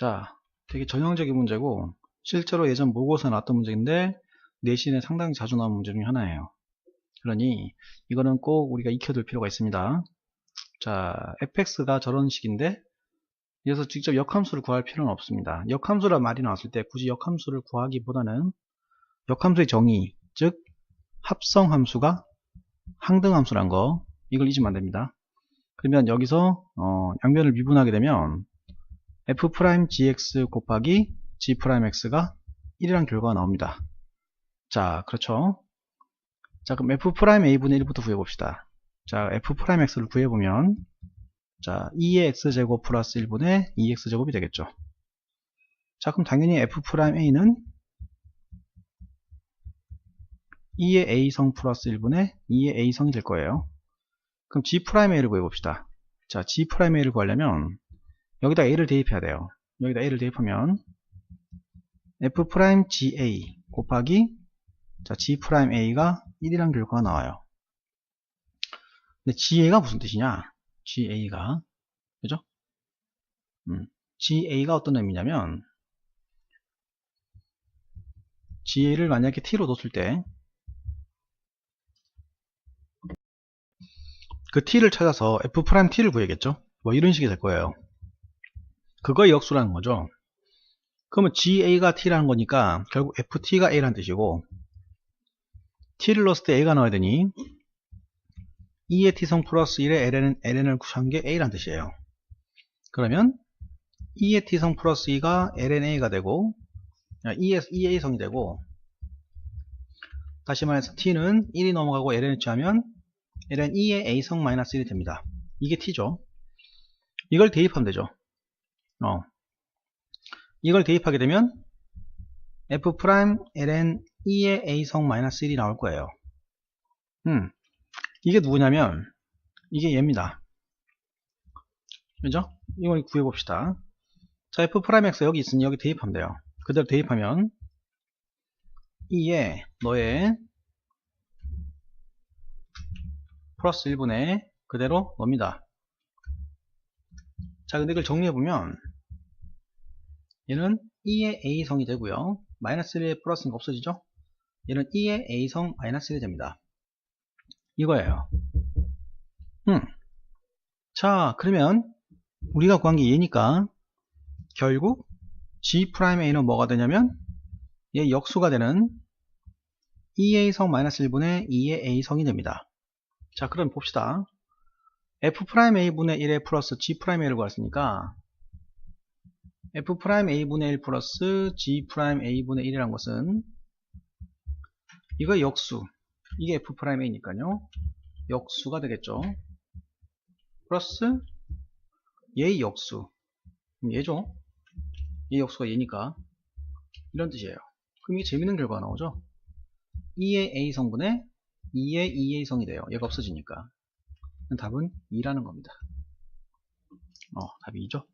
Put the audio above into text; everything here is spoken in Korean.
자, 되게 전형적인 문제고 실제로 예전 모고사에 나왔던 문제인데 내신에 상당히 자주 나온 문제 중에 하나예요. 그러니 이거는 꼭 우리가 익혀둘 필요가 있습니다. 자, fx가 저런 식인데 그래서 직접 역함수를 구할 필요는 없습니다. 역함수란 말이 나왔을 때 굳이 역함수를 구하기보다는 역함수의 정의, 즉 합성함수가 항등함수란 거 이걸 잊으면 안 됩니다. 그러면 여기서 어, 양변을 미분하게 되면 f'gx 곱하기 g'x가 1이란 결과가 나옵니다. 자, 그렇죠. 자, 그럼 f'a분의 1부터 구해봅시다. 자, f'x를 구해보면 자, 2의 x제곱 플러스 1분의 2x제곱이 되겠죠. 자, 그럼 당연히 f'a는 2의 a성 플러스 1분의 2의 a성이 될 거예요. 그럼 g'a를 구해봅시다. 자, g'a를 구하려면 여기다 a를 대입해야 돼요. 여기다 a를 대입하면 f'ga 곱하기 자, g'a가 1이란 결과가 나와요. 근데 ga가 무슨 뜻이냐? ga가 그죠? 음, ga가 어떤 의미냐면 ga를 만약에 t로 뒀을 때 그 t를 찾아서 f't를 구해야겠죠? 뭐 이런 식이 될 거예요. 그거의 역수라는 거죠. 그러면 ga가 t라는 거니까 결국 ft가 a라는 뜻이고 t를 넣었을 때 a가 나와야 되니 2의 t성 플러스 1의 ln, ln을 구한 게 a라는 뜻이에요. 그러면 2의 t성 플러스 2가 lna가 되고 2의, 2a성이 되고 다시 말해서 t는 1이 넘어가고 ln을 취하면 ln 2의 a성 마이너스 1이 됩니다. 이게 t죠. 이걸 대입하면 되죠. 어. 이걸 대입하게 되면 f ln 2의 a성 마이너스 1이 나올 거예요. 음. 이게 누구냐면 이게 얘입니다. 그죠? 이걸 구해봅시다. 자, f'x 여기 있으니 여기 대입하면 돼요. 그대로 대입하면 2에 너의 플러스 1분의 그대로 넣습니다. 자, 근데 이걸 정리해보면 얘는 2의 a성이 되고요. 마이너스 1의 플러스는 없어지죠? 얘는 2의 a성 마이너스 1이 됩니다. 이거예요. 음. 자, 그러면 우리가 구한 게 얘니까 결국 G'A는 뭐가 되냐면 얘 역수가 되는 2a성 마이너스 1분의 2의 a성이 됩니다. 자, 그럼 봅시다. F'A분의 1에 플러스 G'A를 구했으니까 F'A분의 1 플러스 G'A분의 1이란 것은 이거 역수. 이게 F'A니까요. 역수가 되겠죠. 플러스 얘의 역수. 얘죠? 얘 역수가 얘니까. 이런 뜻이에요. 그럼 이게 재밌는 결과가 나오죠? 2의 A성분의 2의 2A성이 돼요. 얘가 없어지니까. 답은 2라는 겁니다. 어, 답이 2죠